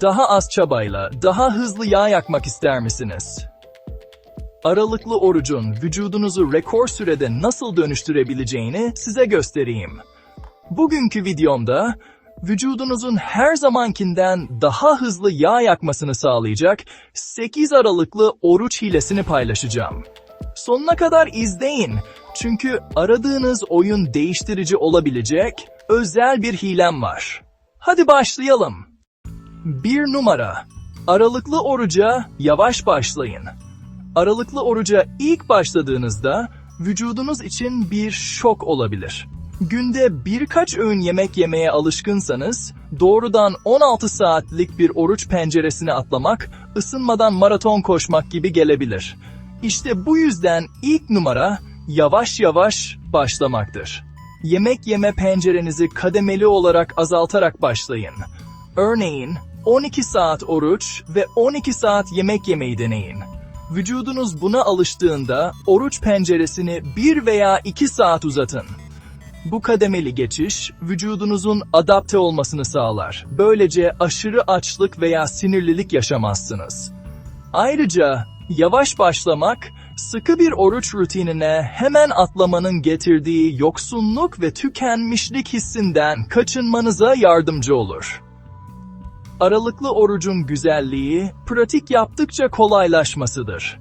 Daha az çabayla, daha hızlı yağ yakmak ister misiniz? Aralıklı orucun vücudunuzu rekor sürede nasıl dönüştürebileceğini size göstereyim. Bugünkü videomda vücudunuzun her zamankinden daha hızlı yağ yakmasını sağlayacak 8 aralıklı oruç hilesini paylaşacağım. Sonuna kadar izleyin çünkü aradığınız oyun değiştirici olabilecek özel bir hilem var. Hadi başlayalım. 1 numara. Aralıklı oruca yavaş başlayın. Aralıklı oruca ilk başladığınızda vücudunuz için bir şok olabilir. Günde birkaç öğün yemek yemeye alışkınsanız doğrudan 16 saatlik bir oruç penceresine atlamak ısınmadan maraton koşmak gibi gelebilir. İşte bu yüzden ilk numara yavaş yavaş başlamaktır. Yemek yeme pencerenizi kademeli olarak azaltarak başlayın. Örneğin 12 saat oruç ve 12 saat yemek yemeyi deneyin. Vücudunuz buna alıştığında oruç penceresini 1 veya 2 saat uzatın. Bu kademeli geçiş vücudunuzun adapte olmasını sağlar. Böylece aşırı açlık veya sinirlilik yaşamazsınız. Ayrıca yavaş başlamak sıkı bir oruç rutinine hemen atlamanın getirdiği yoksunluk ve tükenmişlik hissinden kaçınmanıza yardımcı olur. Aralıklı orucun güzelliği, pratik yaptıkça kolaylaşmasıdır.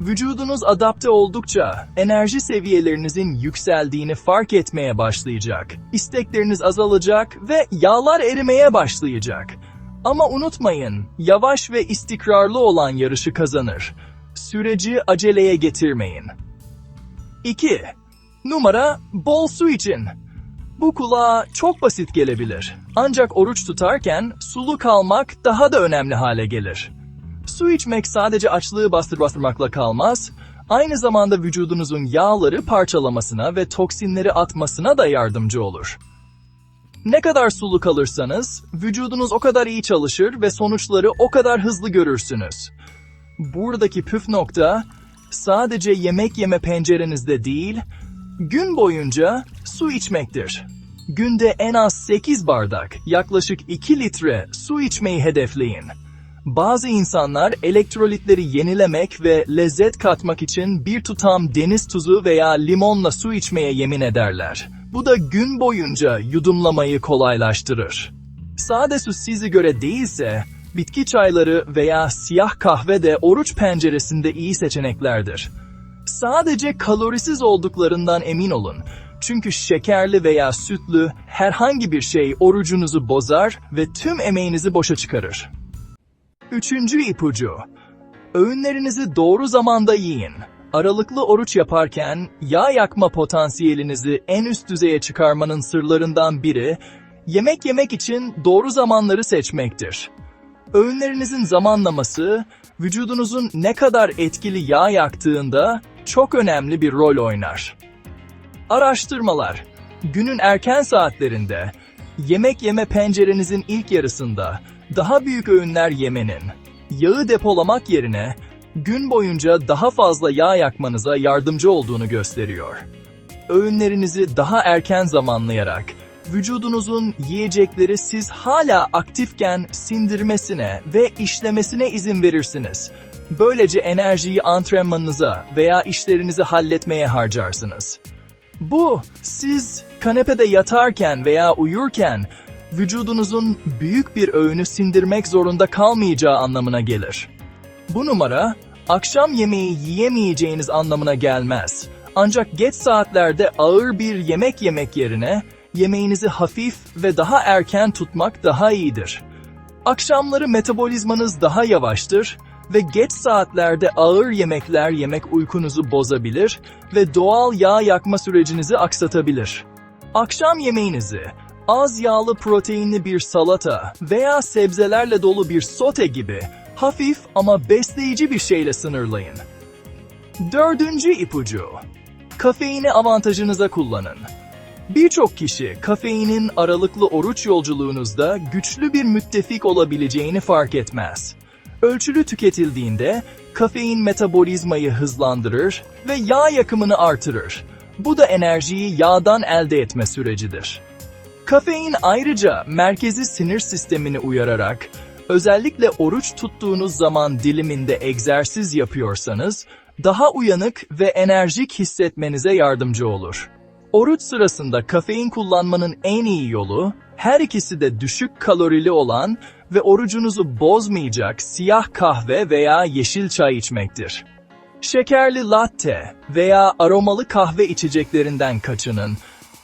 Vücudunuz adapte oldukça enerji seviyelerinizin yükseldiğini fark etmeye başlayacak. İstekleriniz azalacak ve yağlar erimeye başlayacak. Ama unutmayın, yavaş ve istikrarlı olan yarışı kazanır. Süreci aceleye getirmeyin. 2. Numara bol su için. Bu kulağa çok basit gelebilir. Ancak oruç tutarken sulu kalmak daha da önemli hale gelir. Su içmek sadece açlığı bastır bastırmakla kalmaz, aynı zamanda vücudunuzun yağları parçalamasına ve toksinleri atmasına da yardımcı olur. Ne kadar sulu kalırsanız, vücudunuz o kadar iyi çalışır ve sonuçları o kadar hızlı görürsünüz. Buradaki püf nokta, sadece yemek yeme pencerenizde değil, gün boyunca su içmektir. Günde en az 8 bardak, yaklaşık 2 litre su içmeyi hedefleyin. Bazı insanlar elektrolitleri yenilemek ve lezzet katmak için bir tutam deniz tuzu veya limonla su içmeye yemin ederler. Bu da gün boyunca yudumlamayı kolaylaştırır. Sade su sizi göre değilse, bitki çayları veya siyah kahve de oruç penceresinde iyi seçeneklerdir. Sadece kalorisiz olduklarından emin olun. Çünkü şekerli veya sütlü herhangi bir şey orucunuzu bozar ve tüm emeğinizi boşa çıkarır. Üçüncü ipucu. Öğünlerinizi doğru zamanda yiyin. Aralıklı oruç yaparken yağ yakma potansiyelinizi en üst düzeye çıkarmanın sırlarından biri, yemek yemek için doğru zamanları seçmektir. Öğünlerinizin zamanlaması, vücudunuzun ne kadar etkili yağ yaktığında çok önemli bir rol oynar. Araştırmalar, günün erken saatlerinde, yemek yeme pencerenizin ilk yarısında daha büyük öğünler yemenin, yağı depolamak yerine gün boyunca daha fazla yağ yakmanıza yardımcı olduğunu gösteriyor. Öğünlerinizi daha erken zamanlayarak, vücudunuzun yiyecekleri siz hala aktifken sindirmesine ve işlemesine izin verirsiniz. Böylece enerjiyi antrenmanınıza veya işlerinizi halletmeye harcarsınız. Bu, siz kanepede yatarken veya uyurken vücudunuzun büyük bir öğünü sindirmek zorunda kalmayacağı anlamına gelir. Bu numara, akşam yemeği yiyemeyeceğiniz anlamına gelmez. Ancak geç saatlerde ağır bir yemek yemek yerine yemeğinizi hafif ve daha erken tutmak daha iyidir. Akşamları metabolizmanız daha yavaştır ve geç saatlerde ağır yemekler yemek uykunuzu bozabilir ve doğal yağ yakma sürecinizi aksatabilir. Akşam yemeğinizi az yağlı proteinli bir salata veya sebzelerle dolu bir sote gibi hafif ama besleyici bir şeyle sınırlayın. Dördüncü ipucu. Kafeini avantajınıza kullanın. Birçok kişi kafeinin aralıklı oruç yolculuğunuzda güçlü bir müttefik olabileceğini fark etmez. Ölçülü tüketildiğinde kafein metabolizmayı hızlandırır ve yağ yakımını artırır. Bu da enerjiyi yağdan elde etme sürecidir. Kafein ayrıca merkezi sinir sistemini uyararak Özellikle oruç tuttuğunuz zaman diliminde egzersiz yapıyorsanız, daha uyanık ve enerjik hissetmenize yardımcı olur. Oruç sırasında kafein kullanmanın en iyi yolu, her ikisi de düşük kalorili olan ve orucunuzu bozmayacak siyah kahve veya yeşil çay içmektir. Şekerli latte veya aromalı kahve içeceklerinden kaçının.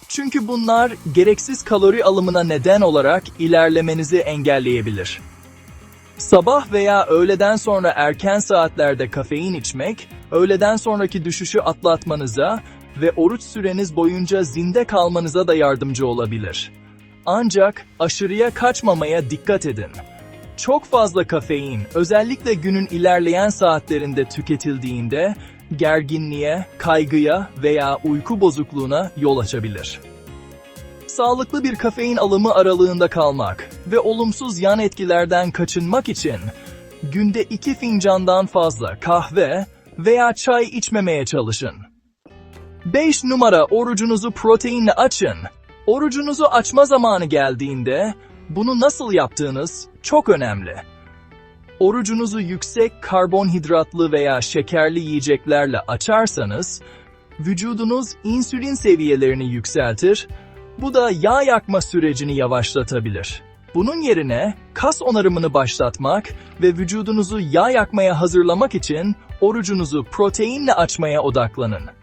Çünkü bunlar gereksiz kalori alımına neden olarak ilerlemenizi engelleyebilir. Sabah veya öğleden sonra erken saatlerde kafein içmek, öğleden sonraki düşüşü atlatmanıza ve oruç süreniz boyunca zinde kalmanıza da yardımcı olabilir. Ancak aşırıya kaçmamaya dikkat edin. Çok fazla kafein, özellikle günün ilerleyen saatlerinde tüketildiğinde gerginliğe, kaygıya veya uyku bozukluğuna yol açabilir. Sağlıklı bir kafein alımı aralığında kalmak ve olumsuz yan etkilerden kaçınmak için günde 2 fincandan fazla kahve veya çay içmemeye çalışın. 5 numara orucunuzu proteinle açın. Orucunuzu açma zamanı geldiğinde bunu nasıl yaptığınız çok önemli. Orucunuzu yüksek karbonhidratlı veya şekerli yiyeceklerle açarsanız, vücudunuz insülin seviyelerini yükseltir, bu da yağ yakma sürecini yavaşlatabilir. Bunun yerine kas onarımını başlatmak ve vücudunuzu yağ yakmaya hazırlamak için orucunuzu proteinle açmaya odaklanın.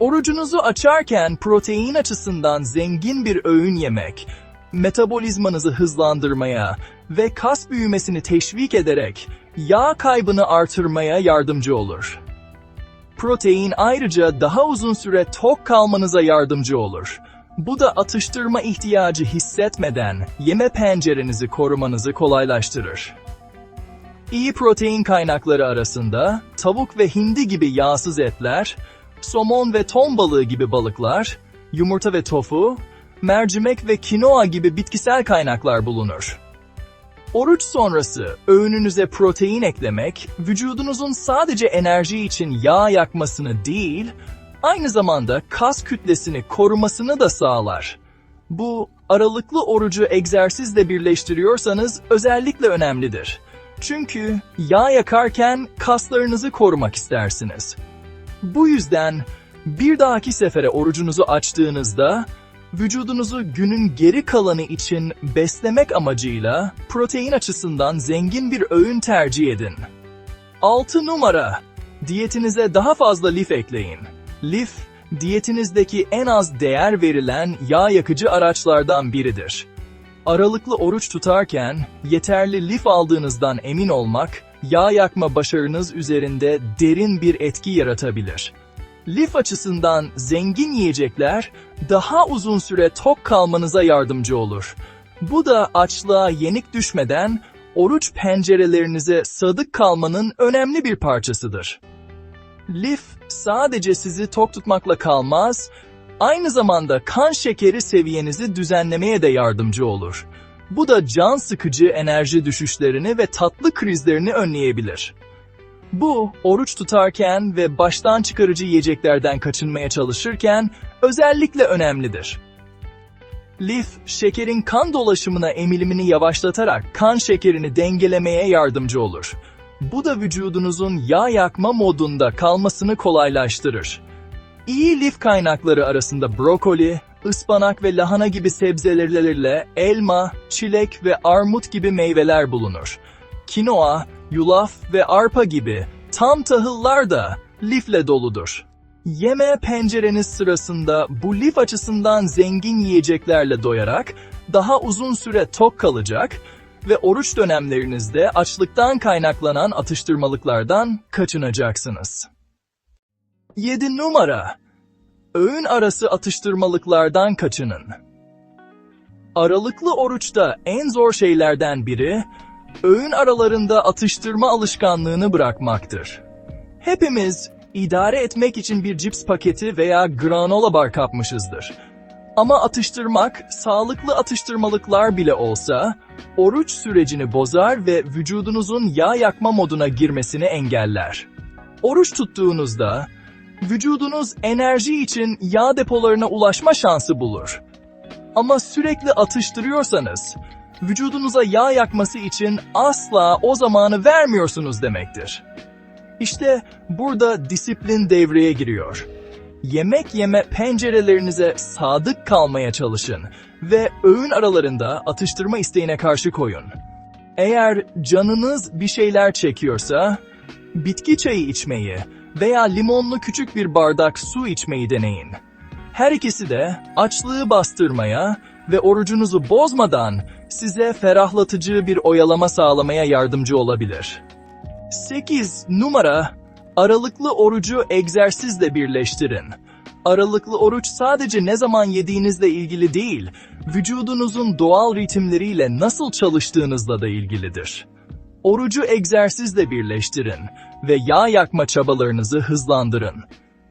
Orucunuzu açarken protein açısından zengin bir öğün yemek, metabolizmanızı hızlandırmaya ve kas büyümesini teşvik ederek yağ kaybını artırmaya yardımcı olur. Protein ayrıca daha uzun süre tok kalmanıza yardımcı olur. Bu da atıştırma ihtiyacı hissetmeden yeme pencerenizi korumanızı kolaylaştırır. İyi protein kaynakları arasında tavuk ve hindi gibi yağsız etler, somon ve ton balığı gibi balıklar, yumurta ve tofu, mercimek ve kinoa gibi bitkisel kaynaklar bulunur. Oruç sonrası öğününüze protein eklemek, vücudunuzun sadece enerji için yağ yakmasını değil, aynı zamanda kas kütlesini korumasını da sağlar. Bu, aralıklı orucu egzersizle birleştiriyorsanız özellikle önemlidir. Çünkü yağ yakarken kaslarınızı korumak istersiniz. Bu yüzden bir dahaki sefere orucunuzu açtığınızda vücudunuzu günün geri kalanı için beslemek amacıyla protein açısından zengin bir öğün tercih edin. 6 numara. Diyetinize daha fazla lif ekleyin. Lif, diyetinizdeki en az değer verilen yağ yakıcı araçlardan biridir. Aralıklı oruç tutarken yeterli lif aldığınızdan emin olmak, yağ yakma başarınız üzerinde derin bir etki yaratabilir. Lif açısından zengin yiyecekler daha uzun süre tok kalmanıza yardımcı olur. Bu da açlığa yenik düşmeden oruç pencerelerinize sadık kalmanın önemli bir parçasıdır. Lif sadece sizi tok tutmakla kalmaz, aynı zamanda kan şekeri seviyenizi düzenlemeye de yardımcı olur. Bu da can sıkıcı enerji düşüşlerini ve tatlı krizlerini önleyebilir. Bu, oruç tutarken ve baştan çıkarıcı yiyeceklerden kaçınmaya çalışırken özellikle önemlidir. Lif, şekerin kan dolaşımına emilimini yavaşlatarak kan şekerini dengelemeye yardımcı olur. Bu da vücudunuzun yağ yakma modunda kalmasını kolaylaştırır. İyi lif kaynakları arasında brokoli, ıspanak ve lahana gibi sebzelerle elma, çilek ve armut gibi meyveler bulunur. Kinoa, yulaf ve arpa gibi tam tahıllar da lifle doludur. Yeme pencereniz sırasında bu lif açısından zengin yiyeceklerle doyarak daha uzun süre tok kalacak ve oruç dönemlerinizde açlıktan kaynaklanan atıştırmalıklardan kaçınacaksınız. 7 numara Öğün arası atıştırmalıklardan kaçının. Aralıklı oruçta en zor şeylerden biri, öğün aralarında atıştırma alışkanlığını bırakmaktır. Hepimiz idare etmek için bir cips paketi veya granola bar kapmışızdır. Ama atıştırmak, sağlıklı atıştırmalıklar bile olsa, oruç sürecini bozar ve vücudunuzun yağ yakma moduna girmesini engeller. Oruç tuttuğunuzda, vücudunuz enerji için yağ depolarına ulaşma şansı bulur. Ama sürekli atıştırıyorsanız, vücudunuza yağ yakması için asla o zamanı vermiyorsunuz demektir. İşte burada disiplin devreye giriyor. Yemek yeme pencerelerinize sadık kalmaya çalışın ve öğün aralarında atıştırma isteğine karşı koyun. Eğer canınız bir şeyler çekiyorsa, bitki çayı içmeyi veya limonlu küçük bir bardak su içmeyi deneyin. Her ikisi de açlığı bastırmaya ve orucunuzu bozmadan size ferahlatıcı bir oyalama sağlamaya yardımcı olabilir. 8 numara aralıklı orucu egzersizle birleştirin. Aralıklı oruç sadece ne zaman yediğinizle ilgili değil, vücudunuzun doğal ritimleriyle nasıl çalıştığınızla da ilgilidir. Orucu egzersizle birleştirin ve yağ yakma çabalarınızı hızlandırın.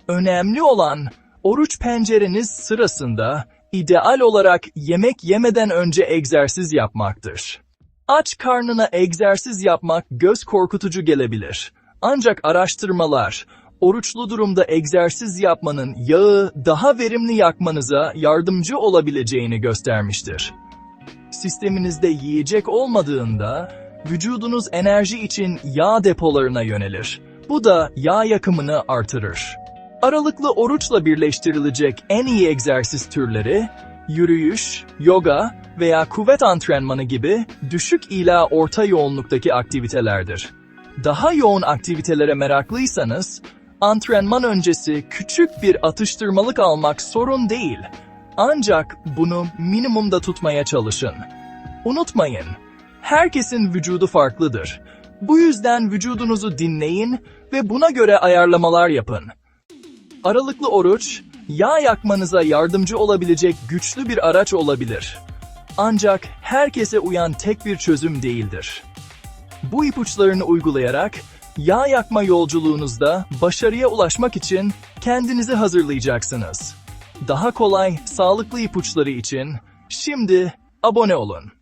Önemli olan oruç pencereniz sırasında ideal olarak yemek yemeden önce egzersiz yapmaktır. Aç karnına egzersiz yapmak göz korkutucu gelebilir. Ancak araştırmalar, oruçlu durumda egzersiz yapmanın yağı daha verimli yakmanıza yardımcı olabileceğini göstermiştir. Sisteminizde yiyecek olmadığında, vücudunuz enerji için yağ depolarına yönelir. Bu da yağ yakımını artırır. Aralıklı oruçla birleştirilecek en iyi egzersiz türleri, yürüyüş, yoga veya kuvvet antrenmanı gibi düşük ila orta yoğunluktaki aktivitelerdir. Daha yoğun aktivitelere meraklıysanız, antrenman öncesi küçük bir atıştırmalık almak sorun değil. Ancak bunu minimumda tutmaya çalışın. Unutmayın, herkesin vücudu farklıdır. Bu yüzden vücudunuzu dinleyin ve buna göre ayarlamalar yapın. Aralıklı oruç, yağ yakmanıza yardımcı olabilecek güçlü bir araç olabilir. Ancak herkese uyan tek bir çözüm değildir. Bu ipuçlarını uygulayarak yağ yakma yolculuğunuzda başarıya ulaşmak için kendinizi hazırlayacaksınız. Daha kolay, sağlıklı ipuçları için şimdi abone olun.